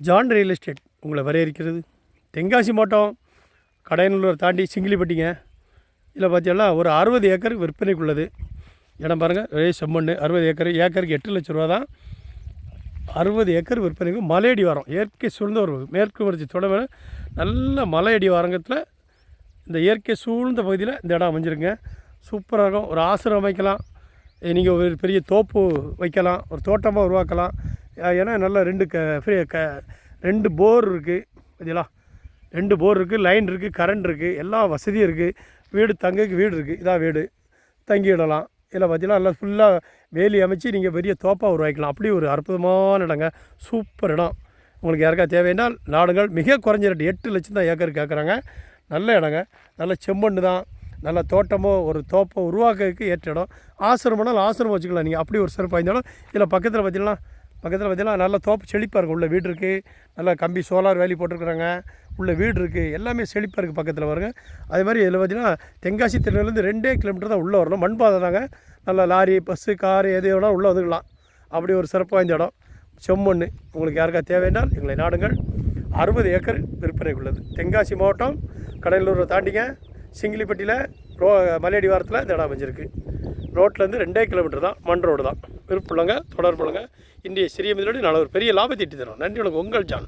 John real estate உங்களை வரையறுக்கிறது. தென்காசி மாவட்டம் கடையனூர் தாண்டி சிங்கிலிப்பட்டிங்க. இதில் பார்த்தீங்கன்னா ஒரு அறுபது ஏக்கர் விற்பனைக்குள்ளது. இடம் பாருங்கள் ஒரே செம்மண் அறுபது ஏக்கர். ஏக்கருக்கு எட்டு லட்ச ரூபா தான். அறுபது ஏக்கர் விற்பனைக்கு மலையடி வாரம் இயற்கை சூழ்ந்த ஒரு மேற்கு மரிச்சி தொடர்பு நல்ல மலையடி வாரங்கத்தில் இந்த இயற்கை சூழ்ந்த பகுதியில் இந்த இடம் அமைஞ்சிருங்க சூப்பராக இருக்கும். ஒரு ஆசிரம் அமைக்கலாம். நீங்கள் ஒரு பெரிய தோப்பு வைக்கலாம் ஒரு தோட்டமாக உருவாக்கலாம். ஏன்னா நல்லா ரெண்டு க ஃப்ரீ க ரெண்டு போர் இருக்குது பார்த்தீங்களா ரெண்டு போர் இருக்குது லைன் இருக்குது கரண்ட் இருக்குது எல்லா வசதியும் இருக்குது வீடு தங்கக்கு வீடு இருக்குது இதான் வீடு. தங்கிடலாம் இதில் பார்த்தீங்கன்னா நல்லா ஃபுல்லாக வேலி அமைச்சு நீங்கள் பெரிய தோப்பாக உருவாக்கலாம் அப்படி ஒரு அற்புதமான இடங்க. சூப்பர் இடம். உங்களுக்கு யாருக்கா தேவைன்னா நாடுகள் மிக குறைஞ்ச ரேட்டு எட்டு லட்சம் தான் ஏக்கர் கேட்குறாங்க நல்ல இடங்க. நல்ல செம்மண்ணு தான். நல்ல தோட்டமோ ஒரு தோப்போ உருவாக்கிறதுக்கு ஏற்ற இடம். ஆசிரமம்னாலும் ஆசிரமம் வச்சுக்கலாம். நீங்கள் அப்படி ஒரு சிறப்பாக இருந்தாலும் இதில் பக்கத்தில் பார்த்தீங்கன்னா பக்கத்தில் பார்த்தீங்கன்னா நல்லா தோப்பு செழிப்பாக இருக்குது உள்ள வீடு இருக்குது நல்லா கம்பி சோலார் வேலி போட்டிருக்குறாங்க. உள்ள வீடு இருக்குது எல்லாமே செழிப்பாக இருக்குது பக்கத்தில் பாருங்க. அதே மாதிரி இதில் பார்த்தீங்கன்னா தென்காசி திருநெல்வேலிருந்து ரெண்டே கிலோமீட்டர் தான் உள்ளே வரணும். மண் பாதை தாங்க. நல்லா லாரி பஸ்ஸு காரு எது வேணால் உள்ளே வந்துக்கலாம் அப்படி ஒரு சிறப்பு வாய்ந்த இடம். செம்மண்ணு. உங்களுக்கு யாருக்கா தேவைன்னால் எங்களை நாடுங்கள். அறுபது ஏக்கர் விற்பனைக்கு உள்ளது தென்காசி மாவட்டம் கடலூரை தாண்டிங்க. சிங்கிலிப்பட்டியில் ரோ மலையடி வாரத்தில் இந்த இடம் அமைஞ்சிருக்கு. ரோட்லேருந்து ரெண்டே கிலோமீட்டர் தான் மண் ரோடு தான். விருப்பமுள்ளங்க தொடர்புள்ளங்க இன்றைய சிறிய முதலோடு நான் ஒரு பெரிய லாபத்தை ஈட்டி தரோம். நன்றி வணக்கம். உங்கள் ஜான்.